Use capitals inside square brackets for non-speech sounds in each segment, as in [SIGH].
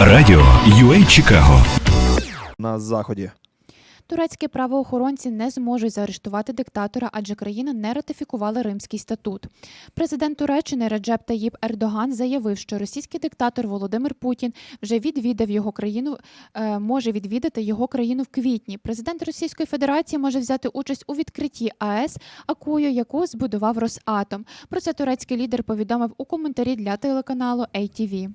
Радіо UA Чикаго. на заході. Турецькі правоохоронці не зможуть заарештувати диктатора, адже країна не ратифікувала Римський статут. Президент Туреччини Реджеп Таїп Ердоган заявив, що російський диктатор Володимир Путін вже відвідав його країну, е, може відвідати його країну в квітні. Президент Російської Федерації може взяти участь у відкритті АЕС, акую яку збудував Росатом. Про це турецький лідер повідомив у коментарі для телеканалу ATV.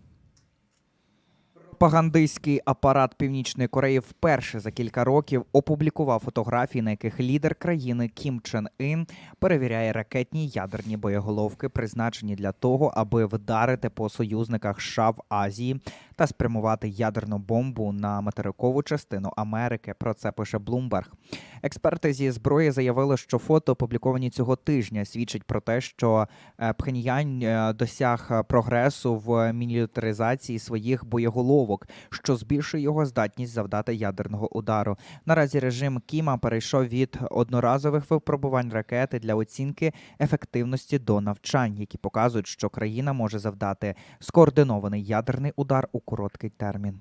Пропагандистський апарат Північної Кореї вперше за кілька років опублікував фотографії, на яких лідер країни Кім Чен Ін перевіряє ракетні ядерні боєголовки, призначені для того, аби вдарити по союзниках США в Азії та спрямувати ядерну бомбу на материкову частину Америки. Про це пише Блумберг. Експерти зі зброї заявили, що фото, опубліковані цього тижня, свідчить про те, що е, Пхеньянь е, досяг прогресу в мілітаризації своїх боєголовок, що збільшує його здатність завдати ядерного удару. Наразі режим Кіма перейшов від одноразових випробувань ракети для оцінки ефективності до навчань, які показують, що країна може завдати скоординований ядерний удар у короткий термін.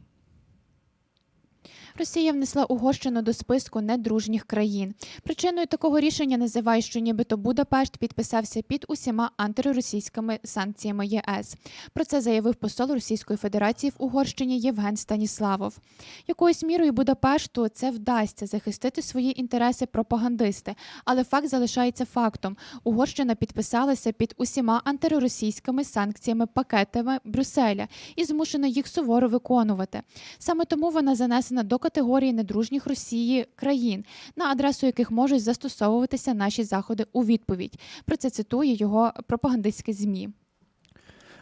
Росія внесла Угорщину до списку недружніх країн. Причиною такого рішення називають, що нібито Будапешт підписався під усіма антиросійськими санкціями ЄС. Про це заявив посол Російської Федерації в Угорщині Євген Станіславов. Якоюсь мірою Будапешту це вдасться захистити свої інтереси пропагандисти, але факт залишається фактом. Угорщина підписалася під усіма антиросійськими санкціями пакетами Брюсселя і змушена їх суворо виконувати. Саме тому вона занесена до категорії недружніх Росії країн, на адресу яких можуть застосовуватися наші заходи у відповідь. Про це цитує його пропагандистське змі.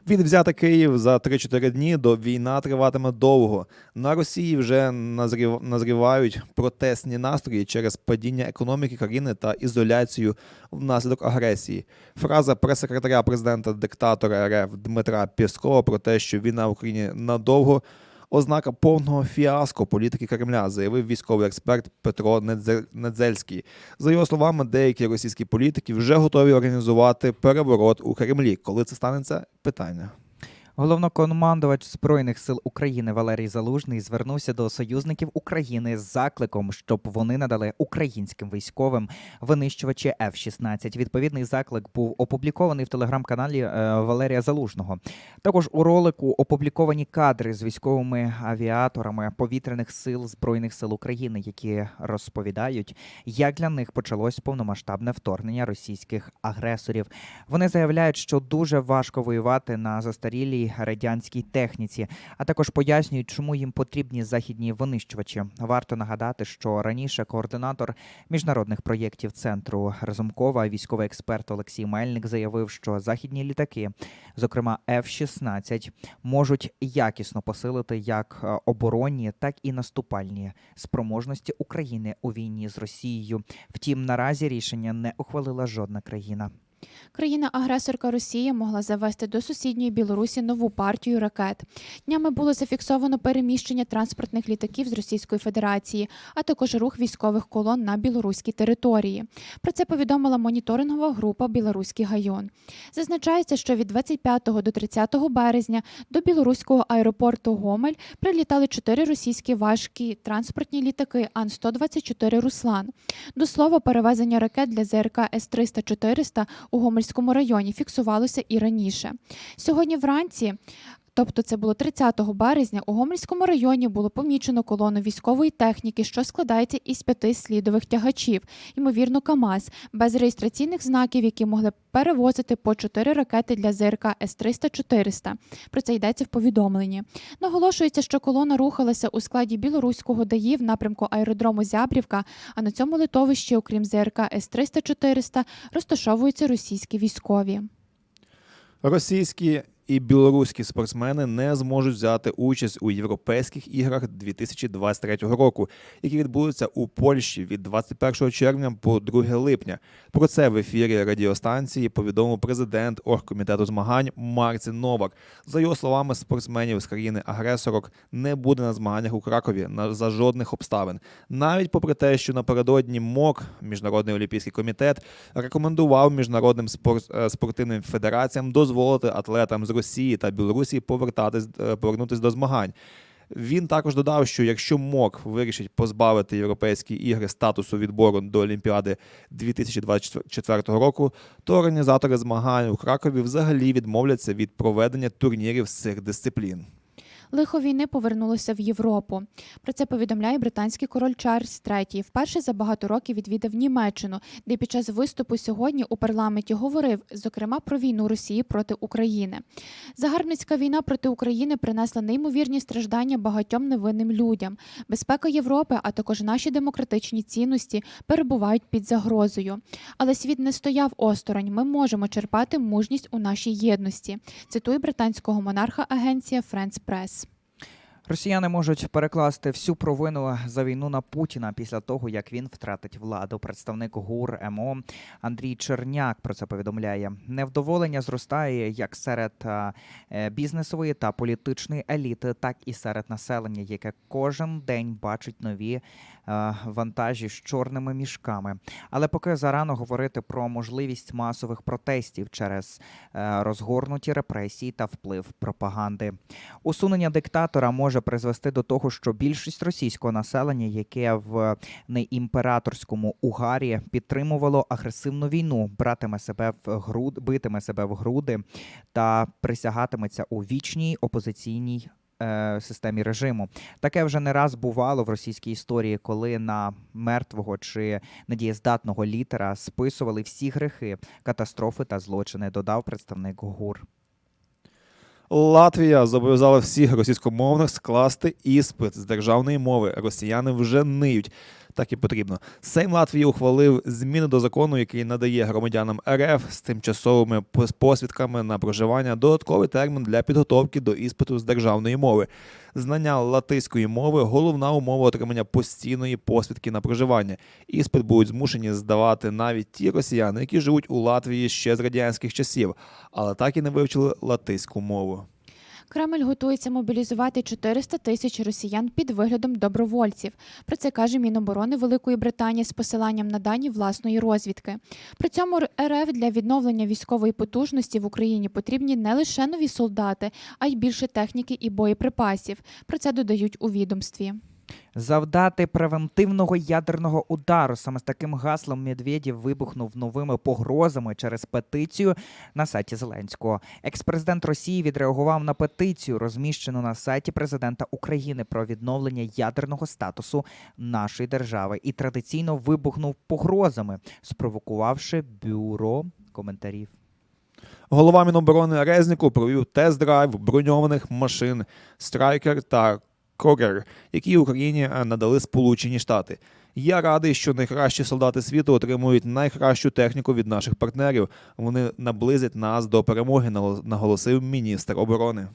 Від взяти Київ за 3-4 дні до війна триватиме довго. На Росії вже назрів... назрівають протестні настрої через падіння економіки країни та ізоляцію внаслідок агресії. Фраза прес-секретаря президента диктатора РФ Дмитра Пєскова про те, що війна в Україні надовго. Ознака повного фіаско політики Кремля, заявив військовий експерт Петро Недзе- Недзельський. За його словами, деякі російські політики вже готові організувати переворот у Кремлі. Коли це станеться? Питання. Головнокомандувач Збройних сил України Валерій Залужний звернувся до союзників України з закликом, щоб вони надали українським військовим винищувачі F-16. Відповідний заклик був опублікований в телеграм-каналі е, Валерія Залужного. Також у ролику опубліковані кадри з військовими авіаторами повітряних сил Збройних сил України, які розповідають, як для них почалось повномасштабне вторгнення російських агресорів. Вони заявляють, що дуже важко воювати на застарілій радянській техніці, а також пояснюють, чому їм потрібні західні винищувачі. Варто нагадати, що раніше координатор міжнародних проєктів центру Разумкова, військовий експерт Олексій Мельник, заявив, що західні літаки, зокрема F-16, можуть якісно посилити як е, оборонні, так і наступальні спроможності України у війні з Росією. Втім, наразі рішення не ухвалила жодна країна. Країна-агресорка Росія могла завести до сусідньої Білорусі нову партію ракет. Днями було зафіксовано переміщення транспортних літаків з Російської Федерації, а також рух військових колон на білоруській території. Про це повідомила моніторингова група Білоруський гайон. Зазначається, що від 25 до 30 березня до білоруського аеропорту Гомель прилітали чотири російські важкі транспортні літаки Ан-124 Руслан. До слова, перевезення ракет для ЗРК С-300-400 у Гомельському районі фіксувалося і раніше. Сьогодні вранці. Тобто це було 30 березня. У Гомельському районі було помічено колону військової техніки, що складається із п'яти слідових тягачів, ймовірно, КАМАЗ, без реєстраційних знаків, які могли перевозити по чотири ракети для ЗРК С-300-400. Про це йдеться в повідомленні. Наголошується, що колона рухалася у складі білоруського ДАІ в напрямку аеродрому Зябрівка, а на цьому литовищі, окрім ЗРК С-300-400, розташовуються російські військові. Російські і білоруські спортсмени не зможуть взяти участь у європейських іграх 2023 року, які відбудуться у Польщі від 21 червня по 2 липня. Про це в ефірі радіостанції повідомив президент оргкомітету змагань Марцін Новак. За його словами, спортсменів з країни агресорок не буде на змаганнях у Кракові на за жодних обставин. Навіть попри те, що напередодні МОК, міжнародний олімпійський комітет, рекомендував міжнародним спорт, е, спортивним федераціям дозволити атлетам з Росії та Білорусі повертатись е, повернутись до змагань. Він також додав, що якщо МОК вирішить позбавити європейські ігри статусу відбору до Олімпіади 2024 року, то організатори змагань у Кракові взагалі відмовляться від проведення турнірів з цих дисциплін. Лихо війни повернулося в Європу. Про це повідомляє британський король Чарльз III. Вперше за багато років відвідав Німеччину, де під час виступу сьогодні у парламенті говорив, зокрема, про війну Росії проти України. Загарбницька війна проти України принесла неймовірні страждання багатьом невинним людям. Безпека Європи, а також наші демократичні цінності перебувають під загрозою. Але світ не стояв осторонь. Ми можемо черпати мужність у нашій єдності. Цитує британського монарха агенція France Press. Росіяни можуть перекласти всю провину за війну на Путіна після того, як він втратить владу. Представник ГУР МО Андрій Черняк про це повідомляє. Невдоволення зростає як серед е, бізнесової та політичної еліти, так і серед населення, яке кожен день бачить нові вантажі з чорними мішками. Але поки зарано говорити про можливість масових протестів через е, розгорнуті репресії та вплив пропаганди. Усунення диктатора може призвести до того, що більшість російського населення, яке в неімператорському угарі підтримувало агресивну війну, братиме себе в груд, битиме себе в груди та присягатиметься у вічній опозиційній. Е, Системі режиму таке вже не раз бувало в російській історії, коли на мертвого чи недієздатного літера списували всі грехи, катастрофи та злочини. Додав представник ГУР. Латвія зобов'язала всіх російськомовних скласти іспит з державної мови. Росіяни вже ниють. Так і потрібно. Сейм Латвії ухвалив зміни до закону, який надає громадянам РФ з тимчасовими посвідками на проживання додатковий термін для підготовки до іспиту з державної мови. Знання латиської мови головна умова отримання постійної посвідки на проживання. Іспит будуть змушені здавати навіть ті росіяни, які живуть у Латвії ще з радянських часів, але так і не вивчили латиську мову. Кремль готується мобілізувати 400 тисяч росіян під виглядом добровольців. Про це каже Міноборони Великої Британії з посиланням на дані власної розвідки. При цьому РФ для відновлення військової потужності в Україні потрібні не лише нові солдати, а й більше техніки і боєприпасів. Про це додають у відомстві. Завдати превентивного ядерного удару. Саме з таким гаслом Медведєв вибухнув новими погрозами через петицію на сайті Зеленського. Екс-президент Росії відреагував на петицію, розміщену на сайті президента України про відновлення ядерного статусу нашої держави, і традиційно вибухнув погрозами, спровокувавши бюро коментарів. Голова Міноборони Резніку провів тест-драйв броньованих машин Страйкер та Когер, які Україні е, надали Сполучені Штати. Я радий, що найкращі солдати світу отримують найкращу техніку від наших партнерів. Вони наблизять нас до перемоги, наголосив міністр оборони.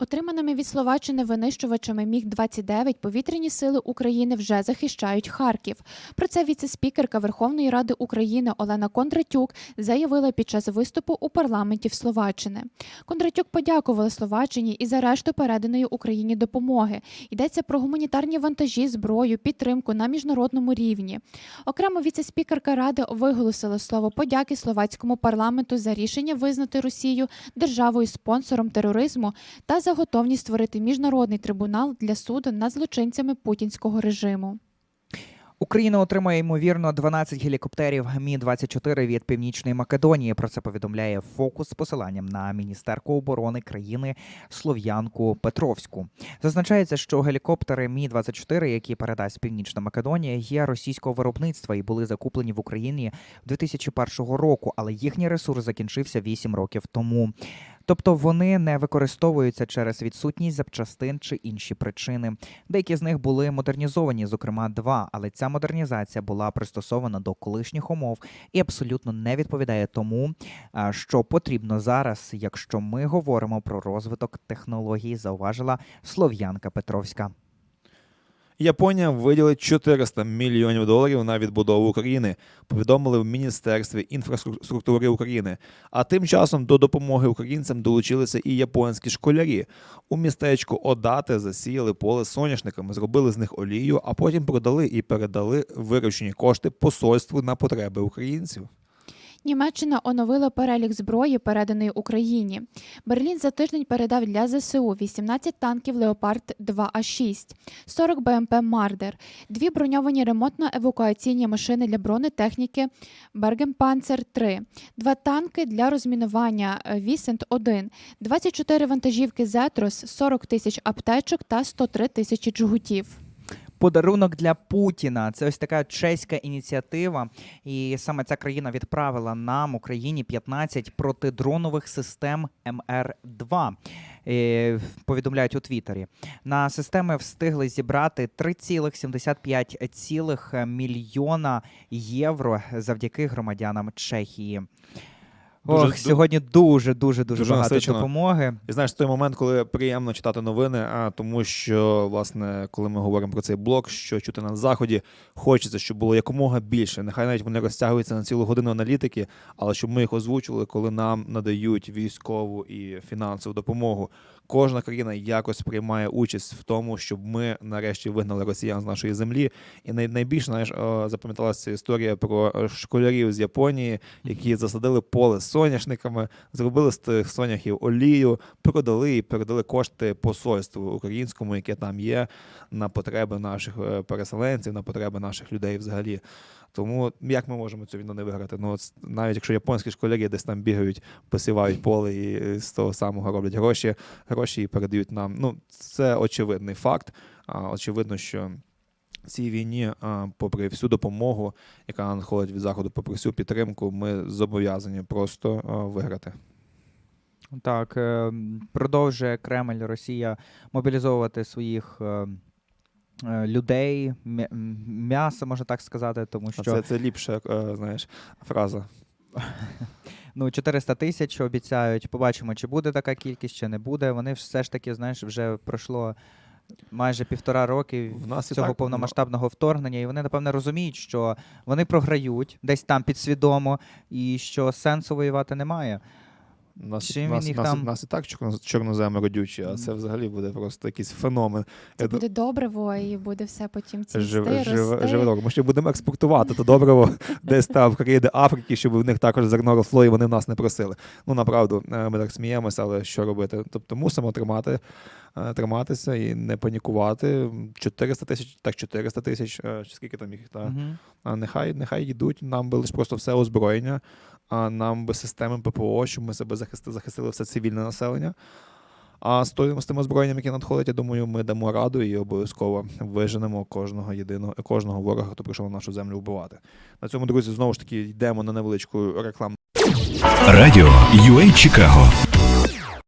Отриманими від Словаччини винищувачами Міг-29 повітряні сили України вже захищають Харків. Про це віце-спікерка Верховної Ради України Олена Кондратюк заявила під час виступу у парламенті в Словаччини. Кондратюк подякувала Словаччині і за решту переданої Україні допомоги. Йдеться про гуманітарні вантажі, зброю, підтримку на міжнародному рівні. Окремо віце-спікерка Ради виголосила слово подяки словацькому парламенту за рішення визнати Росію державою спонсором тероризму та за готовність створити міжнародний трибунал для суду над злочинцями путінського режиму. Україна отримає ймовірно 12 гелікоптерів Мі 24 від Північної Македонії. Про це повідомляє фокус з посиланням на міністерку оборони країни Слов'янку Петровську. Зазначається, що гелікоптери Мі 24 які передасть Північна Македонія, є російського виробництва і були закуплені в Україні 2001 року, але їхній ресурс закінчився 8 років тому. Тобто вони не використовуються через відсутність запчастин чи інші причини. Деякі з них були модернізовані, зокрема два, але ця модернізація була пристосована до колишніх умов і абсолютно не відповідає тому, що потрібно зараз, якщо ми говоримо про розвиток технологій, зауважила Слов'янка Петровська. Японія виділить 400 мільйонів доларів на відбудову України, повідомили в Міністерстві інфраструктури України. А тим часом до допомоги українцям долучилися і японські школярі. У містечку Одате засіяли поле соняшниками, зробили з них олію, а потім продали і передали виручені кошти посольству на потреби українців. Німеччина оновила перелік зброї, переданої Україні. Берлін за тиждень передав для ЗСУ 18 танків Леопард 2А6, 40 БМП Мардер, дві броньовані ремонтно-евакуаційні машини для бронетехніки Бергенпанцер 3, два танки для розмінування Вісент 1, 24 вантажівки Зетрос, 40 тисяч аптечок та 103 тисячі джгутів. Подарунок для Путіна. Це ось така чеська ініціатива. І саме ця країна відправила нам, Україні, 15 протидронових систем МР-2. Е, Повідомляють у Твіттері. На системи встигли зібрати 3,75 мільйона євро завдяки громадянам Чехії. Дуже Ох, ду- сьогодні дуже дуже дуже, Дуже багато насичено. допомоги. І знаєш, той момент, коли приємно читати новини, а тому що, власне, коли ми говоримо про цей блок, що чути на заході, хочеться, щоб було якомога більше. Нехай навіть вони розтягуються на цілу годину аналітики, але щоб ми їх озвучували, коли нам надають військову і фінансову допомогу. Кожна країна якось приймає участь в тому, щоб ми нарешті вигнали росіян з нашої землі. І найбільше знаєш, запам'яталася історія про школярів з Японії, які засадили поле соняшниками, зробили з тих соняхів олію, продали і передали кошти посольству українському, яке там є, на потреби наших е, переселенців, на потреби наших людей взагалі. Тому як ми можемо цю війну не виграти? Ну, от навіть якщо японські школярі десь там бігають, посівають поле і з того самого роблять гроші, гроші і передають нам. Ну, це очевидний факт. Очевидно, що в цій війні, попри всю допомогу, яка надходить від заходу, попри всю підтримку, ми зобов'язані просто виграти. Так, е, продовжує Кремль, Росія мобілізовувати своїх е, е, людей, м'ясо, можна так сказати, тому що Це, це ліпша, знаєш, фраза. [LAUGHS] ну, 400 тисяч обіцяють. Побачимо, чи буде така кількість, чи не буде. Вони все ж таки, знаєш, вже пройшло майже півтора роки В нас цього так, повномасштабного вторгнення, і вони, напевне, розуміють, що вони програють десь там підсвідомо, і що сенсу воювати немає. Нас, Чим нас, він їх нас, там- нас і так чорно- чорноземи родючі, а це взагалі буде просто якийсь феномен. Це Я ду- буде добриво, і буде все потім цвісти, Живе, живе, рости. живе. Ми ще будемо експортувати то добриво [LAUGHS] десь там в країни Африки, щоб в них також зерно росло, і вони в нас не просили. Ну направду, е, ми так сміємося, але що робити? Тобто мусимо тримати, триматися і не панікувати. 400 тисяч, так 400 тисяч, е, чи скільки там їх? Та. А нехай, нехай йдуть, нам би лише просто все озброєння, а нам би системи ППО, щоб ми себе захистили, захистили все цивільне населення. А з тим, з тим озброєнням, яке надходить, я думаю, ми дамо раду і обов'язково виженемо кожного єдиного кожного ворога, хто прийшов на нашу землю вбивати. На цьому, друзі, знову ж таки йдемо на невеличку рекламу. Радіо UA Чикаго